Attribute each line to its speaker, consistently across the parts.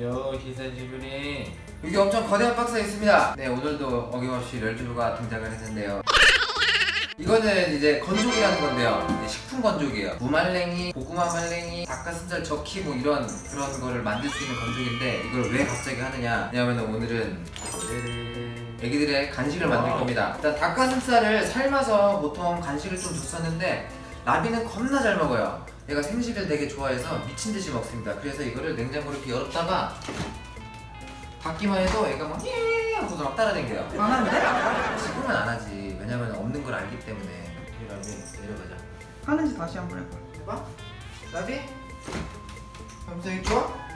Speaker 1: 요 기사지분이
Speaker 2: 여기 엄청 거대한 박스가 있습니다. 네, 오늘도 어김없이 럴주가 등장을 했는데요. 이거는 이제 건조기라는 건데요. 이제 식품 건조기예요. 무말랭이, 고구마 말랭이, 닭가슴살 적히 뭐 이런 그런 거를 만들 수 있는 건조기인데 이걸 왜 갑자기 하느냐? 왜냐면 오늘은 애기들의 간식을 만들 겁니다. 일단 닭가슴살을 삶아서 보통 간식을 좀 줬었는데 라비는 겁나 잘 먹어요. 얘가 생식을 되게 좋아해서 미친 듯이 먹습니다. 그래서 이거를 냉장고를 이렇게 열었다가 받기만 해도 얘가 막 예! 하고서 막 따라댕겨요.
Speaker 3: 안 하는데?
Speaker 2: 지금은 안 하지. 왜냐면 없는 걸 알기 때문에. 우리 라비 내려가자.
Speaker 3: 하는지 다시 한번 해봐.
Speaker 2: 해봐. 라비? 감성이 좋아?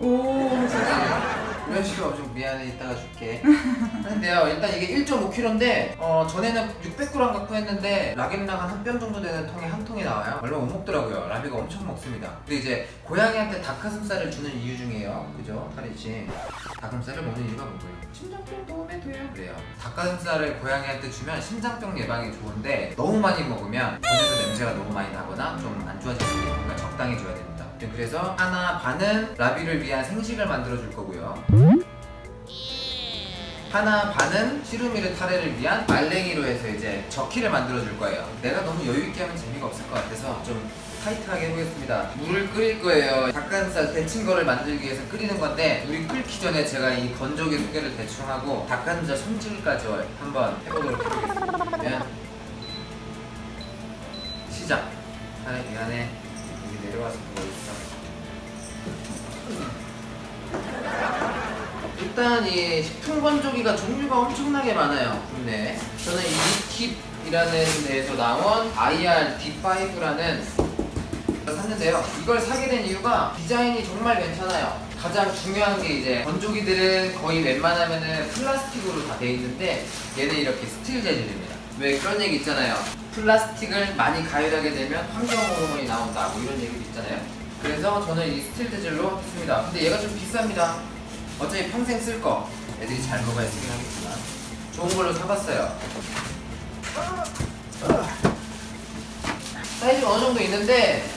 Speaker 3: 오, 세상에.
Speaker 2: 이런 식으로 좀 미안해 이따가 줄게. 근데요 일단 이게 1.5kg인데 어 전에는 600g 갖고 했는데 락앤락 한뼘 정도 되는 통에 한 통이 나와요. 얼마 못 먹더라고요. 라비가 엄청 먹습니다. 근데 이제 고양이한테 닭가슴살을 주는 이유 중에요. 그죠? 카리치. 닭가슴살을 먹는 이유가 뭐예요? 심장병 도움에 돼요. 그래요. 닭가슴살을 고양이한테 주면 심장병 예방에 좋은데 너무 많이 먹으면 본에서 냄새가 너무 많이 나거나 좀 안 좋아질 수 있으니까 적당히 줘야 됩니다 그래서 하나 반은 라비를 위한 생식을 만들어 줄 거고요 하나 반은 시루미르 타레를 위한 말랭이로 해서 이제 저키를 만들어 줄 거예요. 내가 너무 여유 있게 하면 재미가 없을 것 같아서 좀 타이트하게 해보겠습니다. 물을 끓일 거예요. 닭가슴살 데친 거를 만들기 위해서 끓이는 건데 물이 끓기 전에 제가 이 건조기 소개를 대충 하고 닭가슴살 손질까지 한번 해보도록 해보겠습니다. 그러면 시작. 하나 미안해. 여기 내려와서 있어. 일단 이 식품 건조기가 종류가 엄청나게 많아요 국내 저는 이 리킵이라는 데에서 나온 IR D5라는 걸 샀는데요. 이걸 사게 된 이유가 디자인이 정말 괜찮아요. 가장 중요한 게 이제 건조기들은 거의 웬만하면은 플라스틱으로 다 돼 있는데 얘는 이렇게 스틸 재질입니다. 왜 그런 얘기 있잖아요. 플라스틱을 많이 가열하게 되면 환경 호르몬이 나온다 뭐 이런 얘기도 있잖아요 그래서 저는 이 스틸 재질로 했습니다. 근데 얘가 좀 비쌉니다. 어차피 평생 쓸 거. 애들이 잘 먹어야 쓰긴 하겠지만. 좋은 걸로 사봤어요. 사이즈가 어느 정도 있는데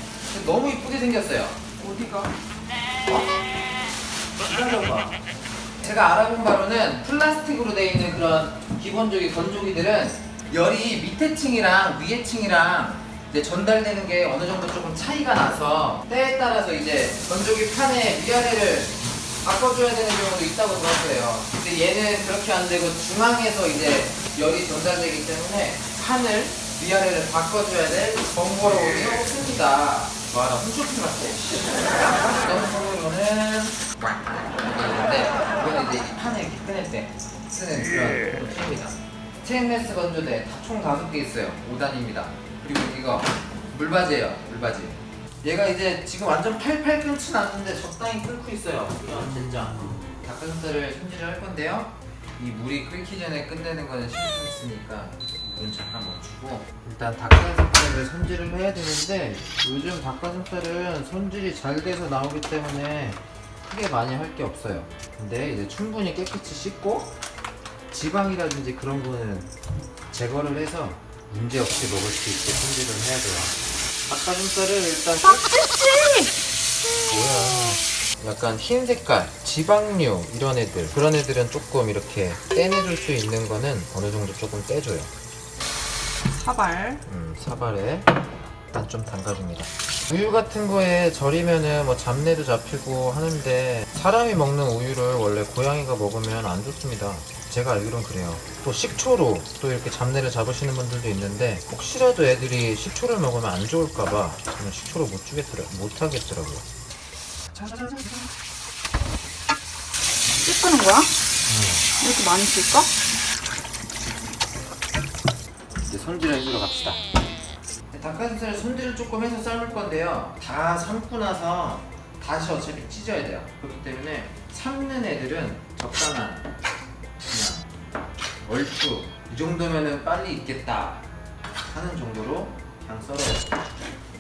Speaker 2: 너무 이쁘게 생겼어요.
Speaker 3: 어디가?
Speaker 2: 기다려봐 제가 알아본 바로는 플라스틱으로 되어 있는 그런 기본적인 건조기들은 열이 밑에 층이랑 위에 층이랑 이제 전달되는 게 어느 정도 조금 차이가 나서 때에 따라서 이제 건조기 판의 위아래를 바꿔줘야 되는 경우도 있다고 들었어요. 근데 얘는 그렇게 안 되고 중앙에서 이제 열이 전달되기 때문에 판을 위아래를 바꿔줘야 될 번거로움이 없습니다. 와나 홈쇼핑 같아. 너무 번거로는 있는데 이거는 이제 이 판을 이렇게 꺼낼 때 쓰는 그런 팁입니다. 스테인레스 건조대 다총 다섯 개 있어요. 5단입니다. 그리고 이거 물바지예요. 물바지. 얘가 이제 지금 완전 팔팔 끓진 않는데 적당히 끓고 있어요. 이런 된장. 닭가슴살을 손질을 할 건데요. 이 물이 끓기 전에 끝내는 거는 실수있으니까 물은 잠깐 멈추고 일단 닭가슴살을 손질을 해야 되는데 요즘 닭가슴살은 손질이 잘 돼서 나오기 때문에 크게 많이 할 게 없어요. 근데 이제 충분히 깨끗이 씻고 지방이라든지 그런 거는 제거를 해서 문제 없이 먹을 수 있게 손질을 해야 돼요. 닭가슴살을 일단 뭐야? 약간 흰 색깔, 지방류 이런 애들 그런 애들은 조금 이렇게 떼내줄 수 있는 거는 어느 정도 조금 떼줘요.
Speaker 3: 사발.
Speaker 2: 음, 사발에 일단 좀 담가줍니다. 우유 같은 거에 절이면은 뭐 잡내도 잡히고 하는데 사람이 먹는 우유를 원래 고양이가 먹으면 안 좋습니다. 제가 알기론 그래요. 또 식초로 또 이렇게 잡내를 잡으시는 분들도 있는데 혹시라도 애들이 식초를 먹으면 안 좋을까봐 저는 식초를 못 주겠더라, 못 하겠더라고요.
Speaker 3: 씻는 거야? 이렇게 많이 쓸까?
Speaker 2: 이제 손질을 해주러 갑시다. 닭가슴살 손질을 조금 해서 삶을 건데요. 다 삶고 나서 다시 어차피 찢어야 돼요. 그렇기 때문에 삶는 애들은 적당한 얼추 이 정도면은 빨리 익겠다 하는 정도로 그냥 썰어요.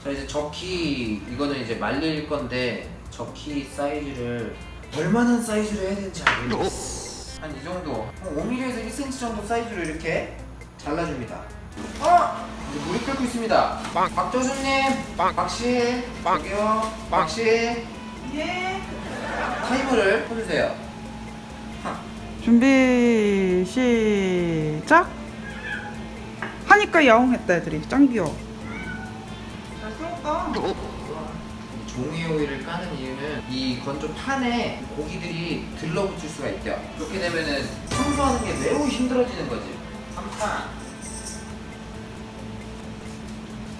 Speaker 2: 자 이제 저키 이거는 이제 말릴 건데 저키 사이즈를 얼마나 사이즈로 해야 되는지 알겠어. 한 이 정도, 한 5mm에서 1cm 정도 사이즈로 이렇게 잘라줍니다. 어! 이제 물이 끓고 있습니다. 박조수님, 박씨, 저기요, 박씨.
Speaker 3: 예.
Speaker 2: 타이머를 켜주세요.
Speaker 3: 준비 시작. 하니까 야옹 했다 애들이 짱 귀여워. 잘.
Speaker 2: 이 종이 오일을 까는 이유는 이 건조 판에 고기들이 들러붙을 수가 있대요. 그렇게 되면은 청소하는 게 매우 힘들어지는 거지. 한판.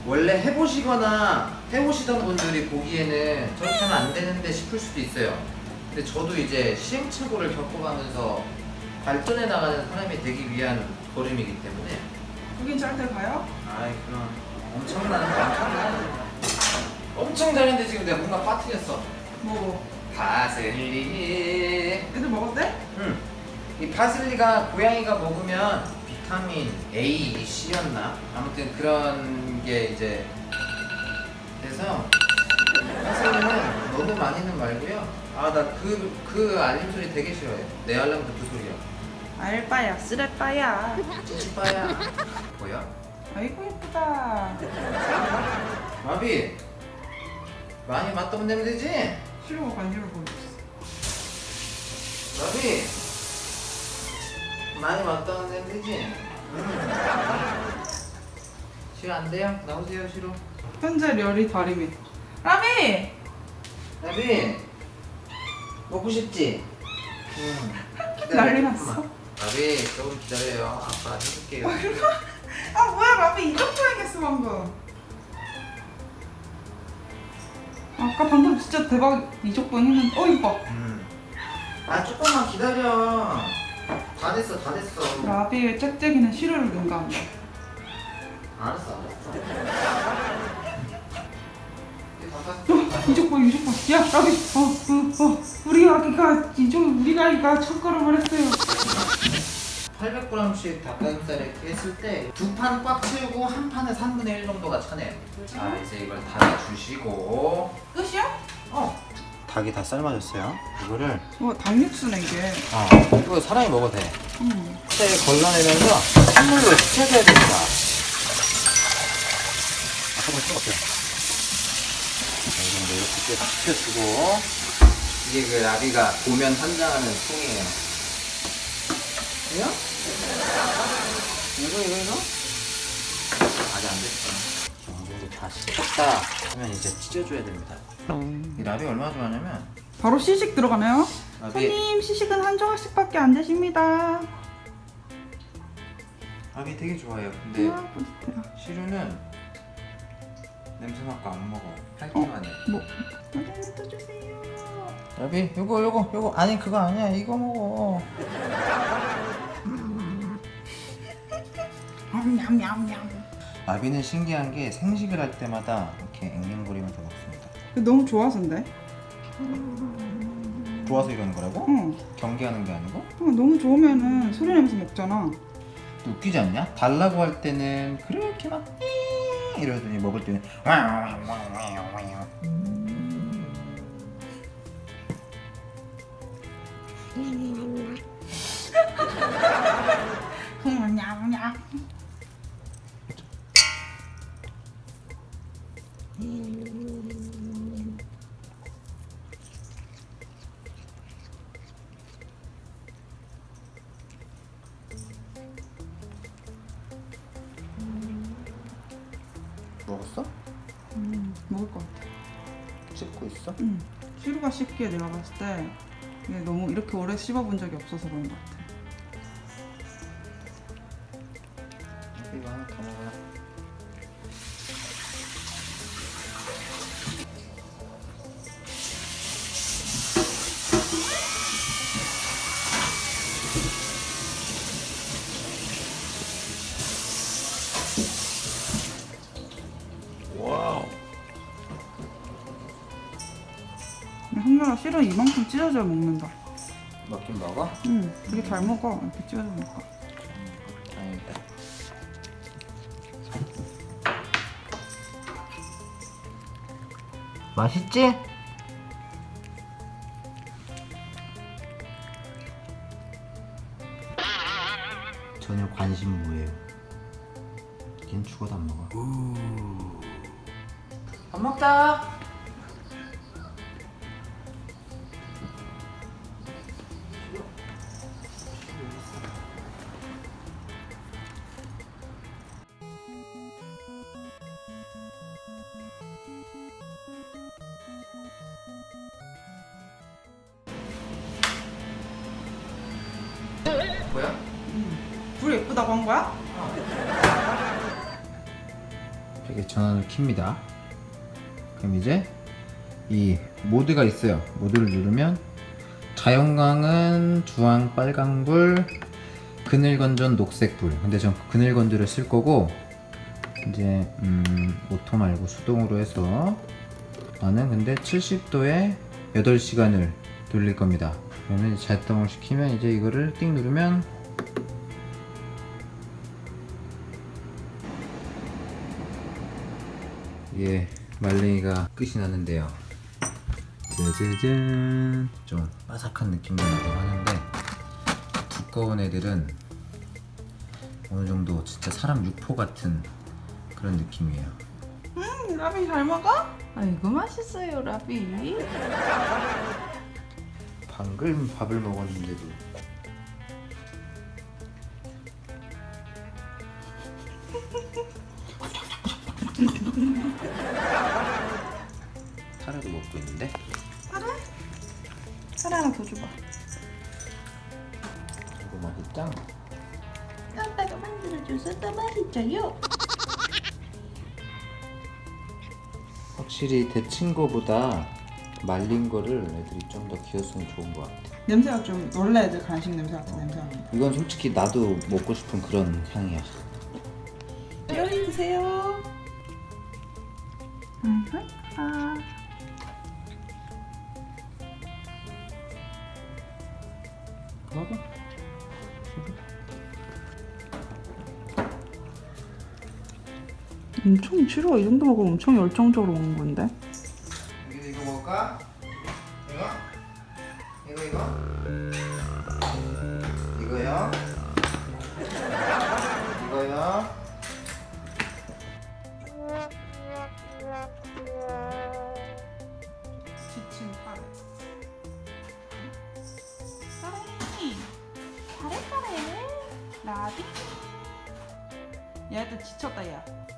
Speaker 2: 원래 해보시거나 해보시던 분들이 보기에는 저렇게 하면 안 되는데 싶을 수도 있어요. 근데 저도 이제 시행착오를 겪어가면서 발전해 나가는 사람이 되기 위한 걸음이기 때문에
Speaker 3: 여긴 짤때 가요?
Speaker 2: 아이 그럼 엄청난 엄청난 엄청 잘했는데 지금 내가 뭔가 빠뜨렸어
Speaker 3: 뭐
Speaker 2: 파슬리
Speaker 3: 애들 먹었대?
Speaker 2: 응. 이 파슬리가 고양이가 먹으면 비타민 A, C였나? 아무튼 그런 게 이제 그래서 파슬리는 너무 많이는 말고요 아 나 그 그 알림 소리 되게 싫어해 내 알람도 그 소리야
Speaker 3: 알바야 쓰레빠야.
Speaker 2: 찌찌빠야 뭐야?
Speaker 3: 아이고 예쁘다.
Speaker 2: 마비 많이 맞다면 되면 되지?
Speaker 3: 시루가 관심을 보여줬어.
Speaker 2: 마비 많이 맞다면 되면 되지? 시로 안 돼요? 나오세요 시로
Speaker 3: 현재 렬이 다리미. 라미!
Speaker 2: 마비 먹고 싶지? 응
Speaker 3: 난리 났어.
Speaker 2: 마비 조금 기다려요 아빠 해줄게요
Speaker 3: 아 뭐야 라미 이정도 얘기했어 방금. 아까 방금 진짜 대박 이적분 했는데 어 이뻐.
Speaker 2: 음. 아 조금만 기다려 다 됐어 다 됐어
Speaker 3: 라비의 짹짹이는 시루를 능가한다.
Speaker 2: 알았어 알았어 이제 다 탔어.
Speaker 3: 어, 이적분 이적분. 야 라비 어어 어, 우리 아기가 이쪽 우리 아이가 첫걸음을 했어요.
Speaker 2: 800g씩 닭가슴살 이렇게 했을 때 두 판 꽉 채우고 한 판에 3분의 1 정도가 차네요. 자 이제 이걸 닫아주시고
Speaker 3: 끝이야?
Speaker 2: 어 닭이 다 삶아졌어요. 이거를
Speaker 3: 와 닭육수네 이게.
Speaker 2: 어 이거 사람이 먹어도 돼.
Speaker 3: 음.
Speaker 2: 때 걸러내면서 찬물로 식혀줘야 됩니다. 아 잠깐 뜨겁게. 자, 이 정도 이렇게 쭉 식혀주고 이게 그 라비가 보면 환장하는 통이에요. 이거? 이거 이거 이거? 아직 안 됐어. 정도 다 식혔다 하면 이제 찢어줘야 됩니다. 이 라비 얼마나 좋아하냐면
Speaker 3: 바로 시식 들어가나요?
Speaker 2: 라비
Speaker 3: 손님 시식은 한 조각씩밖에 안 되십니다.
Speaker 2: 라비 되게 좋아해요. 근데
Speaker 3: 우와 뿌듯해라.
Speaker 2: 시루는 냄새 맡고 안 먹어. 할기만 해.
Speaker 3: 뭐? 사장님 또 주세요.
Speaker 2: 라비 요거 요거 요거 아니 그거 아니야 이거 먹어.
Speaker 3: 냠냠냠냠.
Speaker 2: 라비는 신기한 게 생식을 할 때마다 이렇게 앵앵거리면서 먹습니다.
Speaker 3: 너무 좋아서인데?
Speaker 2: 좋아서 이러는 거라고?
Speaker 3: 응.
Speaker 2: 경계하는 게 아니고?
Speaker 3: 어, 너무 좋으면은 소리 내면서 먹잖아.
Speaker 2: 또 웃기지 않냐? 달라고 할 때는 그렇게 막 이- 이러더니 먹을 때는 와와와와와
Speaker 3: 냠냠.
Speaker 2: 먹
Speaker 3: 먹을 것 같아.
Speaker 2: 씹고 있어?
Speaker 3: 응. 시루가 씹기에 내가 봤을 때 이게 너무 이렇게 오래 씹어본 적이 없어서 그런 것 같아. 시루 이만큼 찢어져 먹는다.
Speaker 2: 먹긴 먹어?
Speaker 3: 응, 되게 잘 먹어. 이렇게 찢어져 먹어.
Speaker 2: 다행이다. 맛있지? 전혀 관심 무예요. 걘 죽어도 안 먹어. 밥 먹자.
Speaker 3: 예쁘다고 한 거야?
Speaker 2: 이렇게 전원을 킵니다. 그럼 이제 이 모드가 있어요. 모드를 누르면 자연광은 주황 빨강불, 그늘건전 녹색불. 근데 전 그늘건조를 쓸 거고 이제 음, 오토 말고 수동으로 해서 나는 근데 70도에 8시간을 돌릴 겁니다. 그러면 자동을 시키면 이제 이거를 띵 누르면 예, 말랭이가 끝이 나는데요. 짜자잔. 좀 바삭한 느낌도 나고 하는데 두꺼운 애들은 어느 정도 진짜 사람 육포 같은 그런 느낌이에요.
Speaker 3: 음, 라비 잘 먹어? 아이고 맛있어요 라비.
Speaker 2: 방금 밥을 먹었는데도 이거 맛있다.
Speaker 3: 아빠가 만들어줘서 더 맛있어요.
Speaker 2: 확실히 데친 거보다 말린 거를 애들이 좀더 키웠으면 좋은 것 같아.
Speaker 3: 냄새가 좀 원래 애들 간식 냄새 같은 냄새.
Speaker 2: 이건 솔직히 나도 먹고 싶은 그런 향이야.
Speaker 3: 열어주세요. 아.
Speaker 2: 봐봐.
Speaker 3: 엄청 싫어. 이 정도 먹으면 엄청 열정적으로 먹는 건데.
Speaker 2: 여기도 이거 먹을까? 이거? 이거 이거? 이거요? 이거요?
Speaker 3: 지친 카레. 카레. 카레 카레. 라비. 얘들 지쳤다 야.